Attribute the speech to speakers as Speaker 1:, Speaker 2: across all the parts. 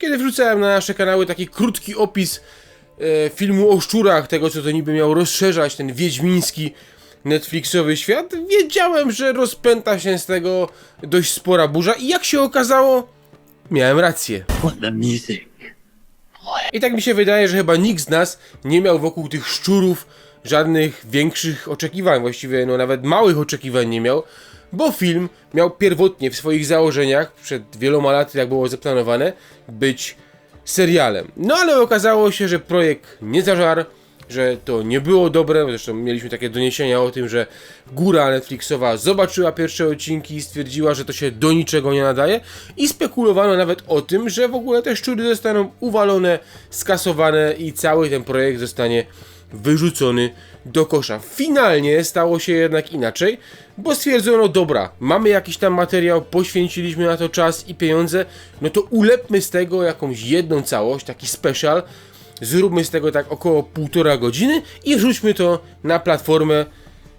Speaker 1: kiedy wrzucałem na nasze kanały taki krótki opis e, filmu o szczurach, tego co to niby miał rozszerzać ten wiedźmiński Netflixowy świat, wiedziałem, że rozpęta się z tego dość spora burza i jak się okazało, miałem rację. I tak mi się wydaje, że chyba nikt z nas nie miał wokół tych szczurów żadnych większych oczekiwań, właściwie no nawet małych oczekiwań nie miał, bo film miał pierwotnie w swoich założeniach, przed wieloma laty jak było zaplanowane, być serialem. No ale okazało się, że projekt nie zażarł, że to nie było dobre, zresztą mieliśmy takie doniesienia o tym, że góra Netflixowa zobaczyła pierwsze odcinki i stwierdziła, że to się do niczego nie nadaje i spekulowano nawet o tym, że w ogóle te szczury zostaną uwalone, skasowane i cały ten projekt zostanie wyrzucony do kosza. Finalnie stało się jednak inaczej, bo stwierdzono, dobra, mamy jakiś tam materiał, poświęciliśmy na to czas i pieniądze, no to ulepmy z tego jakąś jedną całość, taki special, zróbmy z tego tak około półtora godziny i wrzućmy to na platformę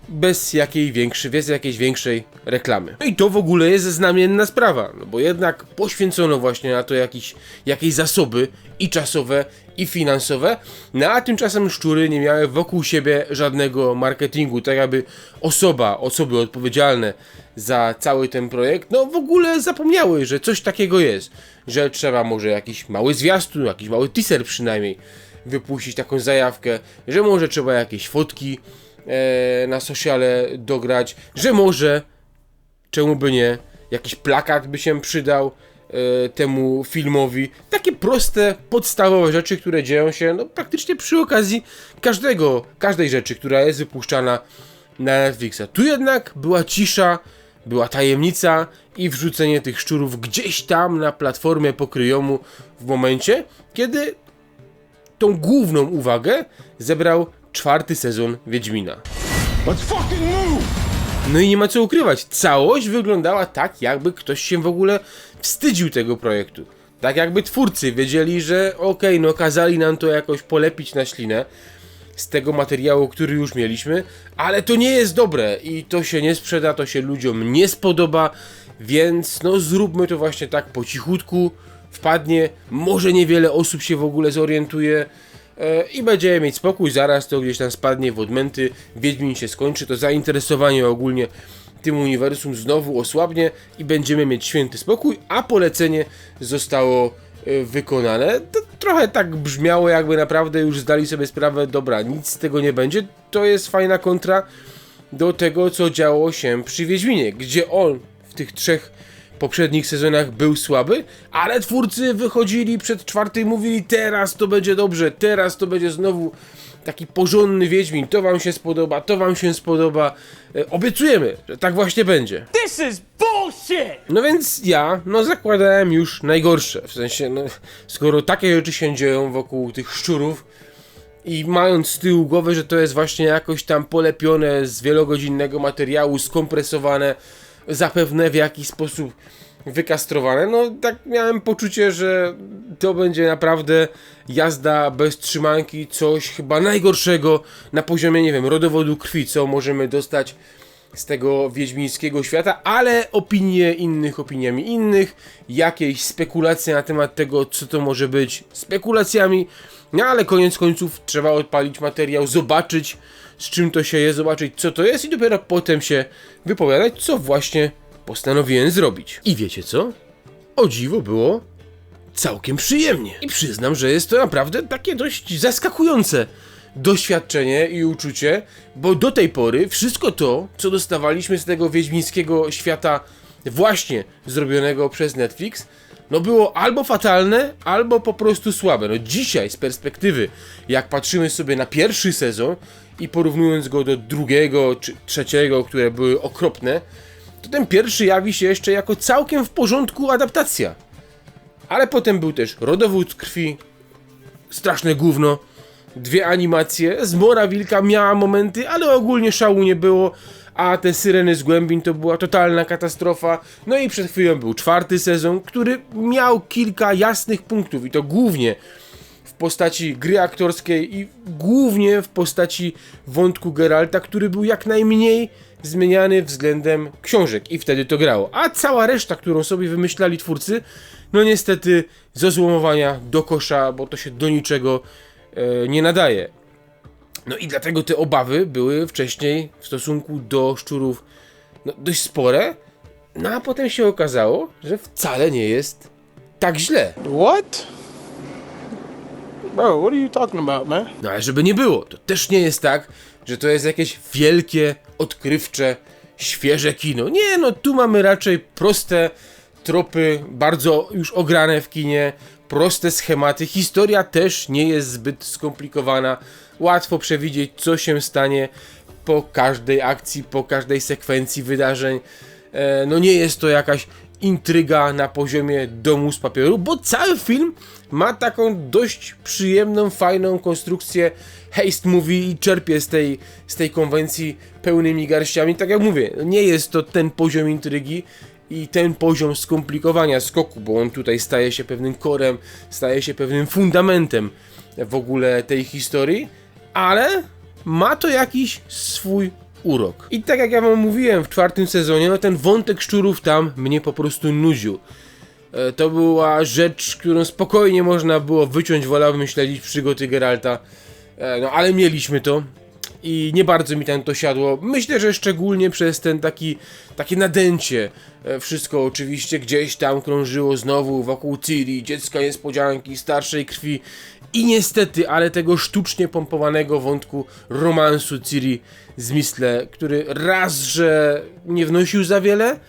Speaker 1: bez jakiej większej, bez jakiejś większej reklamy. No i to w ogóle jest znamienna sprawa, no bo jednak poświęcono właśnie na to jakieś, jakieś zasoby i czasowe, i finansowe, no a tymczasem szczury nie miały wokół siebie żadnego marketingu, tak aby osoba, osoby odpowiedzialne za cały ten projekt, no w ogóle zapomniały, że coś takiego jest, że trzeba może jakiś mały zwiastun, jakiś mały teaser przynajmniej wypuścić taką zajawkę, że może trzeba jakieś fotki e, na sociale dograć, że może, czemu by nie, jakiś plakat by się przydał e, temu filmowi. Takie proste, podstawowe rzeczy, które dzieją się no, praktycznie przy okazji każdego, każdej rzeczy, która jest wypuszczana na Netflixa. Tu jednak była cisza, była tajemnica i wrzucenie tych szczurów gdzieś tam na platformie pokryjomu w momencie, kiedy tą główną uwagę zebrał czwarty sezon Wiedźmina. No i nie ma co ukrywać, całość wyglądała tak, jakby ktoś się w ogóle wstydził tego projektu. Tak jakby twórcy wiedzieli, że okej, no kazali nam to jakoś polepić na ślinę z tego materiału, który już mieliśmy, ale to nie jest dobre i to się nie sprzeda, to się ludziom nie spodoba, więc no zróbmy to właśnie tak po cichutku, wpadnie, może niewiele osób się w ogóle zorientuje, i będziemy mieć spokój, zaraz to gdzieś tam spadnie w odmęty, Wiedźmin się skończy, to zainteresowanie ogólnie tym uniwersum znowu osłabnie i będziemy mieć święty spokój, a polecenie zostało e, wykonane. To trochę tak brzmiało, jakby naprawdę już zdali sobie sprawę, dobra, nic z tego nie będzie. To jest fajna kontra do tego, co działo się przy Wiedźminie, gdzie on w tych trzech poprzednich sezonach był słaby, ale twórcy wychodzili przed czwartym i mówili teraz to będzie dobrze, teraz to będzie znowu taki porządny Wiedźmin, to wam się spodoba, to wam się spodoba. E, obiecujemy, że tak właśnie będzie.
Speaker 2: This is bullshit!
Speaker 1: No więc ja, no zakładałem już najgorsze, w sensie, no, skoro takie rzeczy się dzieją wokół tych szczurów i mając z tyłu głowy, że to jest właśnie jakoś tam polepione z wielogodzinnego materiału, skompresowane, zapewne w jakiś sposób wykastrowane. No tak miałem poczucie, że to będzie naprawdę jazda bez trzymanki, coś chyba najgorszego na poziomie, nie wiem, rodowodu krwi, co możemy dostać z tego wiedźmińskiego świata, ale opinie innych opiniami innych, jakieś spekulacje na temat tego, co to może być spekulacjami, no ale koniec końców trzeba odpalić materiał, zobaczyć z czym to się je, zobaczyć co to jest i dopiero potem się wypowiadać, co właśnie postanowiłem zrobić. I wiecie co? O dziwo było całkiem przyjemnie. I przyznam, że jest to naprawdę takie dość zaskakujące doświadczenie i uczucie, bo do tej pory wszystko to, co dostawaliśmy z tego wiedźmińskiego świata właśnie zrobionego przez Netflix, no było albo fatalne, albo po prostu słabe. No dzisiaj z perspektywy, jak patrzymy sobie na pierwszy sezon i porównując go do drugiego czy trzeciego, które były okropne, to ten pierwszy jawi się jeszcze jako całkiem w porządku adaptacja. Ale potem był też rodowód krwi, straszne gówno, dwie animacje, zmora wilka miała momenty, ale ogólnie szału nie było, a te syreny z głębin to była totalna katastrofa. No i przed chwilą był czwarty sezon, który miał kilka jasnych punktów i to głównie w postaci gry aktorskiej i głównie w postaci wątku Geralta, który był jak najmniej zmieniany względem książek i wtedy to grało. A cała reszta, którą sobie wymyślali twórcy, no niestety ze złomowania do kosza, bo to się do niczego e, nie nadaje. No i dlatego te obawy były wcześniej w stosunku do szczurów no, dość spore, no a potem się okazało, że wcale nie jest tak źle.
Speaker 3: What? Bro, what are you talking about, man?
Speaker 1: No ale żeby nie było, to też nie jest tak, że to jest jakieś wielkie, odkrywcze, świeże kino. Nie, no tu mamy raczej proste tropy, bardzo już ograne w kinie, proste schematy. Historia też nie jest zbyt skomplikowana. Łatwo przewidzieć, co się stanie po każdej akcji, po każdej sekwencji wydarzeń. E, no nie jest to jakaś intryga na poziomie domu z papieru, bo cały film ma taką dość przyjemną, fajną konstrukcję haste movie i czerpie z tej, z tej konwencji pełnymi garściami. Tak jak mówię, nie jest to ten poziom intrygi i ten poziom skomplikowania skoku, bo on tutaj staje się pewnym korem, staje się pewnym fundamentem w ogóle tej historii, ale ma to jakiś swój urok. I tak jak ja wam mówiłem w czwartym sezonie, no ten wątek szczurów tam mnie po prostu nudził. E, To była rzecz, którą spokojnie można było wyciąć, wolałbym śledzić przygody Geralta. E, No ale mieliśmy to i nie bardzo mi tam to siadło. Myślę, że szczególnie przez ten taki, takie nadęcie. E, Wszystko oczywiście gdzieś tam krążyło znowu wokół Ciri, dziecka niespodzianki, starszej krwi i niestety, ale tego sztucznie pompowanego wątku romansu Ciri z Mistle, który raz, że nie wnosił za wiele,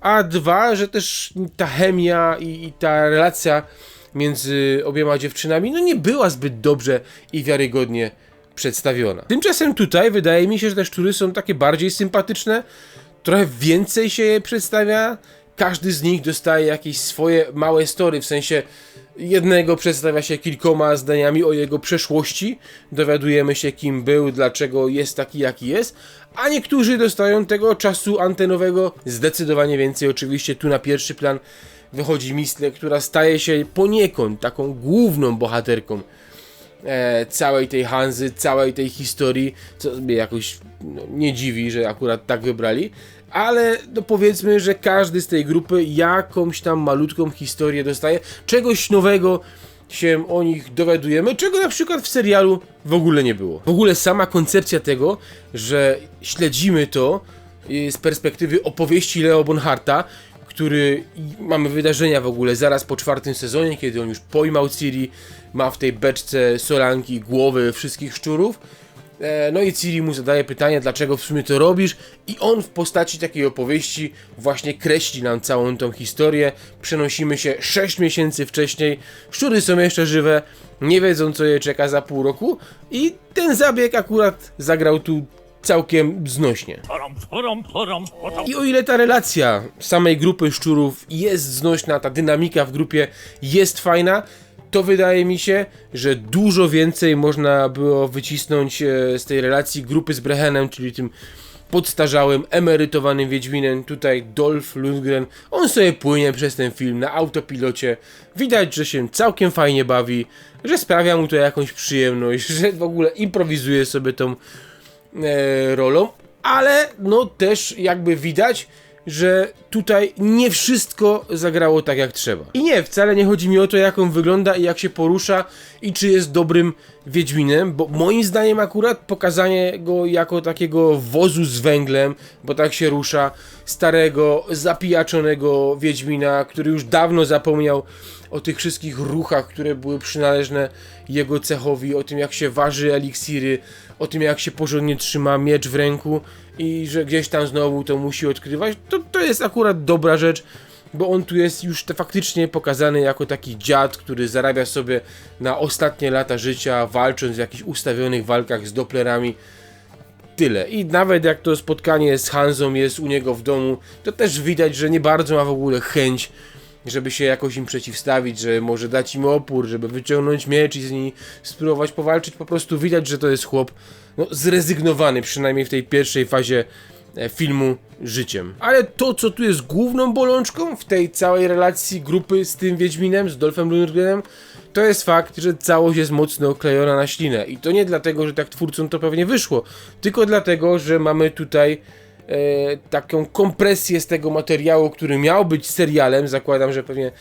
Speaker 1: a dwa, że też ta chemia i, i ta relacja między obiema dziewczynami no nie była zbyt dobrze i wiarygodnie przedstawiona. Tymczasem tutaj wydaje mi się, że te szczury są takie bardziej sympatyczne, trochę więcej się je przedstawia, każdy z nich dostaje jakieś swoje małe story, w sensie jednego przedstawia się kilkoma zdaniami o jego przeszłości, dowiadujemy się kim był, dlaczego jest taki jaki jest, a niektórzy dostają tego czasu antenowego. Zdecydowanie więcej, oczywiście tu na pierwszy plan wychodzi Mistle, która staje się poniekąd taką główną bohaterką e, całej tej Hanzy, całej tej historii, co mnie jakoś no, nie dziwi, że akurat tak wybrali, ale no powiedzmy, że każdy z tej grupy jakąś tam malutką historię dostaje, czegoś nowego się o nich dowiadujemy, czego na przykład w serialu w ogóle nie było. W ogóle sama koncepcja tego, że śledzimy to y, z perspektywy opowieści Leo Bonharta, który mamy wydarzenia w ogóle zaraz po czwartym sezonie, kiedy on już pojmał Ciri, ma w tej beczce solanki głowy wszystkich szczurów. E, No i Ciri mu zadaje pytanie, dlaczego w sumie to robisz i on w postaci takiej opowieści właśnie kreśli nam całą tą historię. Przenosimy się 6 miesięcy wcześniej, szczury są jeszcze żywe, nie wiedzą co je czeka za pół roku i ten zabieg akurat zagrał tu całkiem znośnie. I o ile ta relacja samej grupy szczurów jest znośna, ta dynamika w grupie jest fajna, to wydaje mi się, że dużo więcej można było wycisnąć e, z tej relacji grupy z Brehenem, czyli tym podstarzałym, emerytowanym Wiedźminem, tutaj Dolph Lundgren. On sobie płynie przez ten film na autopilocie. Widać, że się całkiem fajnie bawi, że sprawia mu to jakąś przyjemność, że w ogóle improwizuje sobie tą rolą, ale no też jakby widać, że tutaj nie wszystko zagrało tak jak trzeba. I nie, wcale nie chodzi mi o to, jak on wygląda i jak się porusza i czy jest dobrym Wiedźminem, bo moim zdaniem akurat pokazanie go jako takiego wozu z węglem, bo tak się rusza, starego, zapijaczonego Wiedźmina, który już dawno zapomniał o tych wszystkich ruchach, które były przynależne jego cechowi, o tym jak się waży eliksiry, o tym jak się porządnie trzyma miecz w ręku i że gdzieś tam znowu to musi odkrywać, to, to jest akurat dobra rzecz, bo on tu jest już faktycznie pokazany jako taki dziad, który zarabia sobie na ostatnie lata życia, walcząc w jakichś ustawionych walkach z Dopplerami. Tyle. I nawet jak to spotkanie z Hanzą jest u niego w domu, to też widać, że nie bardzo ma w ogóle chęć, żeby się jakoś im przeciwstawić, że może dać im opór, żeby wyciągnąć miecz i z nimi spróbować powalczyć. Po prostu widać, że to jest chłop no, zrezygnowany, przynajmniej w tej pierwszej fazie e, filmu życiem. Ale to, co tu jest główną bolączką w tej całej relacji grupy z tym Wiedźminem, z Dolphem Lundgrenem, to jest fakt, że całość jest mocno oklejona na ślinę. I to nie dlatego, że tak twórcom to pewnie wyszło, tylko dlatego, że mamy tutaj e, taką kompresję z tego materiału, który miał być serialem, zakładam, że pewnie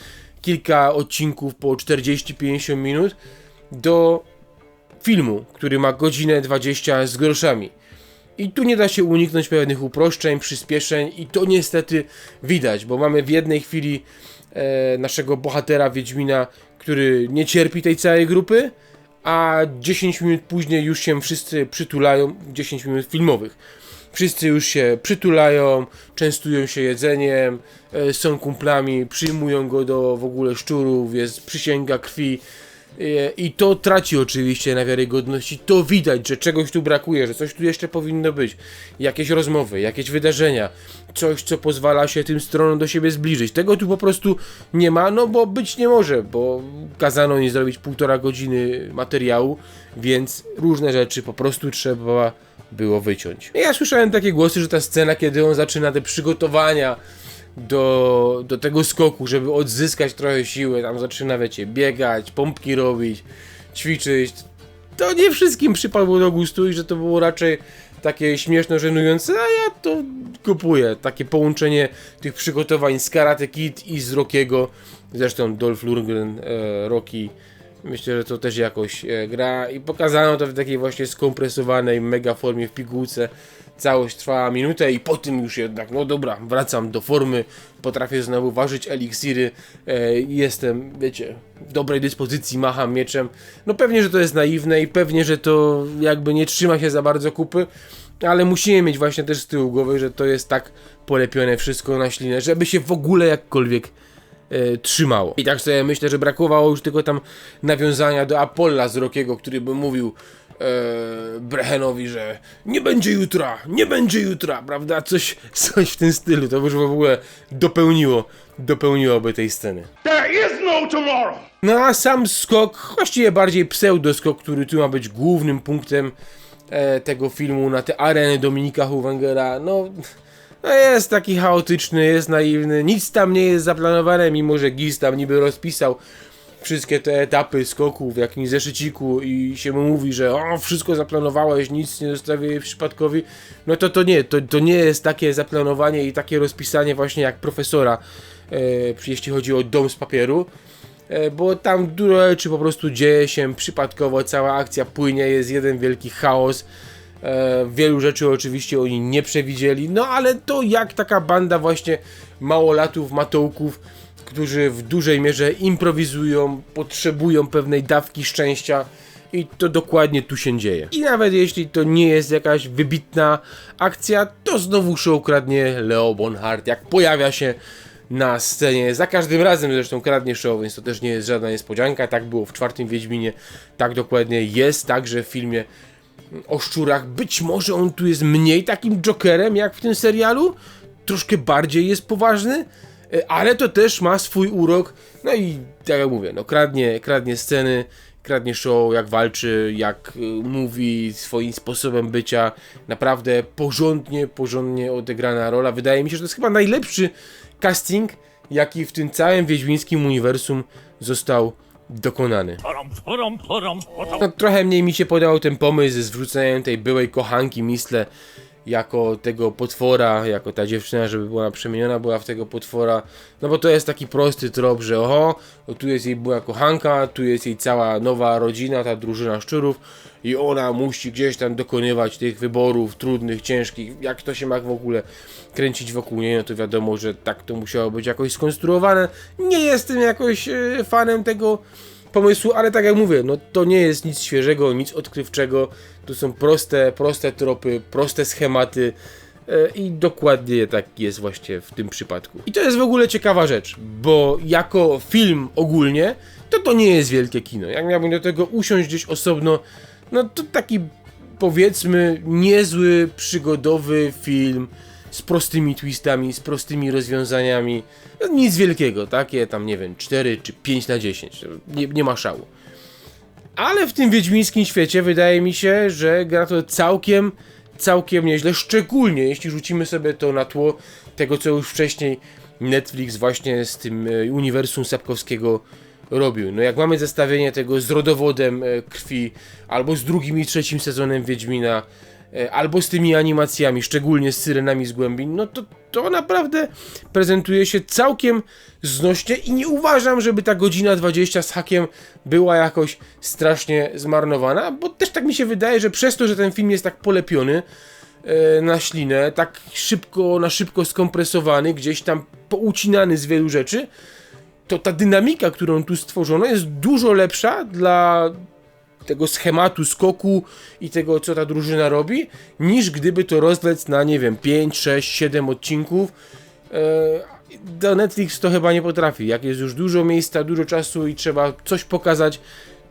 Speaker 1: kilka odcinków po 40-50 minut, do filmu, który ma godzinę 20 z groszami. I tu nie da się uniknąć pewnych uproszczeń, przyspieszeń i to niestety widać, bo mamy w jednej chwili e, naszego bohatera Wiedźmina, który nie cierpi tej całej grupy, a 10 minut później już się wszyscy przytulają, 10 minut filmowych. Wszyscy już się przytulają, częstują się jedzeniem, e, są kumplami, przyjmują go do w ogóle szczurów, jest przysięga krwi. E, I to traci oczywiście na wiarygodności. To widać, że czegoś tu brakuje, że coś tu jeszcze powinno być. Jakieś rozmowy, jakieś wydarzenia, coś, co pozwala się tym stronom do siebie zbliżyć. Tego tu po prostu nie ma, no bo być nie może, bo kazano nie zrobić półtora godziny materiału, więc różne rzeczy po prostu trzeba było wyciąć. Ja słyszałem takie głosy, że ta scena, kiedy on zaczyna te przygotowania do, do tego skoku, żeby odzyskać trochę siły, tam zaczyna, wiecie, biegać, pompki robić, ćwiczyć. To nie wszystkim przypadło do gustu i że to było raczej takie śmieszno żenujące, a ja to kupuję. Takie połączenie tych przygotowań z Karate Kid i z Rockiego. Zresztą Dolph Lundgren, e, Rocky, myślę, że to też jakoś e, gra i pokazano to w takiej właśnie skompresowanej mega formie w pigułce. Całość trwała minutę i po tym już jednak, no dobra, wracam do formy, potrafię znowu ważyć eliksiry, e, jestem, wiecie, w dobrej dyspozycji, macham mieczem. No pewnie, że to jest naiwne i pewnie, że to jakby nie trzyma się za bardzo kupy, ale musimy mieć właśnie też z tyłu głowy, że to jest tak polepione wszystko na ślinę, żeby się w ogóle jakkolwiek e, trzymało. I tak sobie myślę, że brakowało już tylko tam nawiązania do Apolla z Rockiego, który by mówił e, Brehenowi, że nie będzie jutra, nie będzie jutra, prawda? Coś, coś w tym stylu, to już w ogóle dopełniło, dopełniłoby tej sceny.
Speaker 2: There is no tomorrow!
Speaker 1: No a sam skok, właściwie bardziej pseudoskok, który tu ma być głównym punktem e, tego filmu na te areny Dominika Huwangera, no, no jest taki chaotyczny, jest naiwny, nic tam nie jest zaplanowane, mimo że Giz tam niby rozpisał wszystkie te etapy skoku w jakimś zeszyciku i się mu mówi, że o, wszystko zaplanowałeś, nic nie zostawiłeś przypadkowi, no to to nie, to, to nie jest takie zaplanowanie i takie rozpisanie właśnie jak profesora, e, jeśli chodzi o dom z papieru, e, bo tam dużo rzeczy po prostu dzieje się przypadkowo, cała akcja płynie, jest jeden wielki chaos. E, wielu rzeczy oczywiście oni nie przewidzieli, no ale to jak taka banda właśnie małolatów, matołków, którzy w dużej mierze improwizują, potrzebują pewnej dawki szczęścia i to dokładnie tu się dzieje. I nawet jeśli to nie jest jakaś wybitna akcja, to znowu show kradnie Leo Bonhart, jak pojawia się na scenie. Za każdym razem zresztą kradnie show, więc to też nie jest żadna niespodzianka. Tak było w czwartym Wiedźminie, tak dokładnie jest także w filmie o szczurach. Być może on tu jest mniej takim Jokerem jak w tym serialu, troszkę bardziej jest poważny, e, ale to też ma swój urok. No i tak jak mówię, no kradnie, kradnie sceny, kradnie show, jak walczy, jak y, mówi swoim sposobem bycia. Naprawdę porządnie, porządnie odegrana rola. Wydaje mi się, że to jest chyba najlepszy casting, jaki w tym całym wiedźmińskim uniwersum został dokonany. No, trochę mniej mi się podobał ten pomysł z zwróceniem tej byłej kochanki Misle jako tego potwora, jako ta dziewczyna, żeby była przemieniona była w tego potwora. No bo to jest taki prosty trop, że oho, no tu jest jej była kochanka, tu jest jej cała nowa rodzina, ta drużyna szczurów i ona musi gdzieś tam dokonywać tych wyborów trudnych, ciężkich. Jak to się ma w ogóle kręcić wokół niej, no to wiadomo, że tak to musiało być jakoś skonstruowane. Nie jestem jakoś e, fanem tego pomysłu, ale tak jak mówię, no to nie jest nic świeżego, nic odkrywczego. To są proste, proste tropy, proste schematy. e, I dokładnie tak jest właśnie w tym przypadku. I to jest w ogóle ciekawa rzecz, bo jako film ogólnie, to to nie jest wielkie kino. Jak miałbym do tego usiąść gdzieś osobno, no to taki powiedzmy niezły, przygodowy film z prostymi twistami, z prostymi rozwiązaniami. No, nic wielkiego, takie tam nie wiem, 4 czy 5 na 10. Nie, nie ma szału. Ale w tym wiedźmińskim świecie wydaje mi się, że gra to całkiem, całkiem nieźle, szczególnie jeśli rzucimy sobie to na tło tego, co już wcześniej Netflix właśnie z tym e, uniwersum Sapkowskiego robił. No jak mamy zestawienie tego z rodowodem e, krwi, albo z drugim i trzecim sezonem Wiedźmina, albo z tymi animacjami, szczególnie z syrenami z głębin, no to to naprawdę prezentuje się całkiem znośnie i nie uważam, żeby ta godzina 20 z hakiem była jakoś strasznie zmarnowana, bo też tak mi się wydaje, że przez to, że ten film jest tak polepiony e, na ślinę, tak szybko, na szybko skompresowany, gdzieś tam poucinany z wielu rzeczy, to ta dynamika, którą tu stworzono, jest dużo lepsza dla tego schematu skoku i tego, co ta drużyna robi, niż gdyby to rozlec na, nie wiem, 5, 6, 7 odcinków. Eee, do Netflix to chyba nie potrafi. Jak jest już dużo miejsca, dużo czasu i trzeba coś pokazać,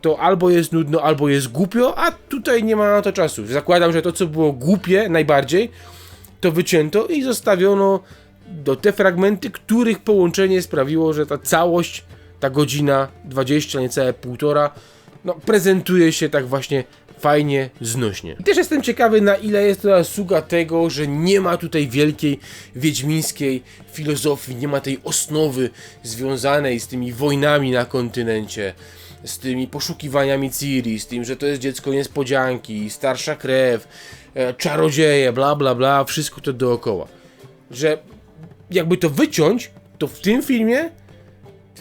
Speaker 1: to albo jest nudno, albo jest głupio, a tutaj nie ma na to czasu. Zakładam, że to, co było głupie najbardziej, to wycięto i zostawiono do te fragmenty, których połączenie sprawiło, że ta całość, ta godzina 20, niecałe półtora, no prezentuje się tak właśnie fajnie, znośnie. I też jestem ciekawy, na ile jest to zasługa tego, że nie ma tutaj wielkiej wiedźmińskiej filozofii, nie ma tej osnowy związanej z tymi wojnami na kontynencie, z tymi poszukiwaniami Ciri, z tym, że to jest dziecko niespodzianki, starsza krew, e, czarodzieje, bla bla bla, wszystko to dookoła. Że jakby to wyciąć, to w tym filmie,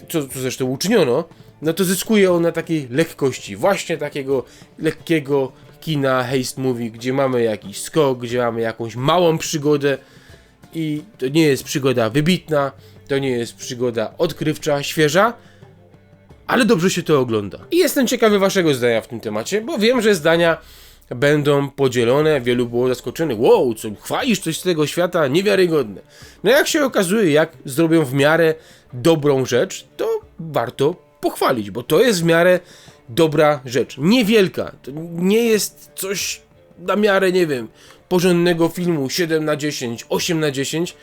Speaker 1: co, co zresztą uczyniono, no to zyskuje on na takiej lekkości, właśnie takiego lekkiego kina haste movie, gdzie mamy jakiś skok, gdzie mamy jakąś małą przygodę i to nie jest przygoda wybitna, to nie jest przygoda odkrywcza, świeża, ale dobrze się to ogląda. I jestem ciekawy waszego zdania w tym temacie, bo wiem, że zdania będą podzielone, wielu było zaskoczonych, wow, co chwalisz coś z tego świata, niewiarygodne. No jak się okazuje, jak zrobią w miarę dobrą rzecz, to warto pochwalić, bo to jest w miarę dobra rzecz. Niewielka, to nie jest coś na miarę, nie wiem, porządnego filmu 7 na 10, 8 na 10,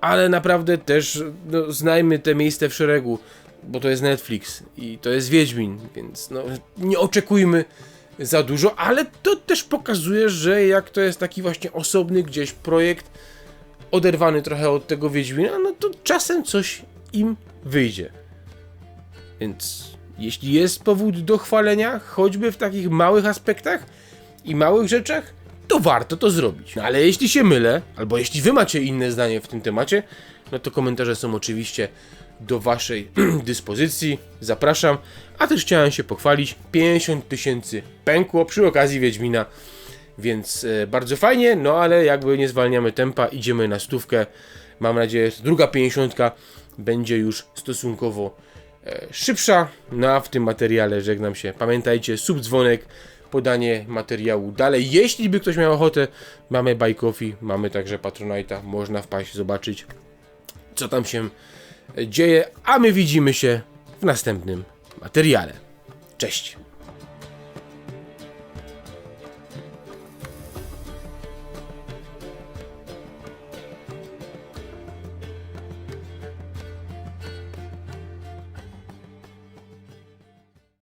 Speaker 1: ale naprawdę też no, znajmy te miejsce w szeregu, bo to jest Netflix i to jest Wiedźmin, więc no, nie oczekujmy za dużo, ale to też pokazuje, że jak to jest taki właśnie osobny gdzieś projekt, oderwany trochę od tego Wiedźmina, no to czasem coś im wyjdzie. Więc jeśli jest powód do chwalenia, choćby w takich małych aspektach i małych rzeczach, to warto to zrobić. No, ale jeśli się mylę, albo jeśli wy macie inne zdanie w tym temacie, no to komentarze są oczywiście do waszej dyspozycji. Zapraszam. A też chciałem się pochwalić. 50 tysięcy pękło przy okazji Wiedźmina. Więc e, bardzo fajnie, no ale jakby nie zwalniamy tempa, idziemy na stówkę. Mam nadzieję, że druga 50 będzie już stosunkowo szybsza. No a w tym materiale żegnam się. Pamiętajcie, subdzwonek, podanie materiału dalej. Jeśli by ktoś miał ochotę, mamy Buy Coffee, mamy także Patronite'a, można wpaść, zobaczyć co tam się dzieje, a my widzimy się w następnym materiale. Cześć!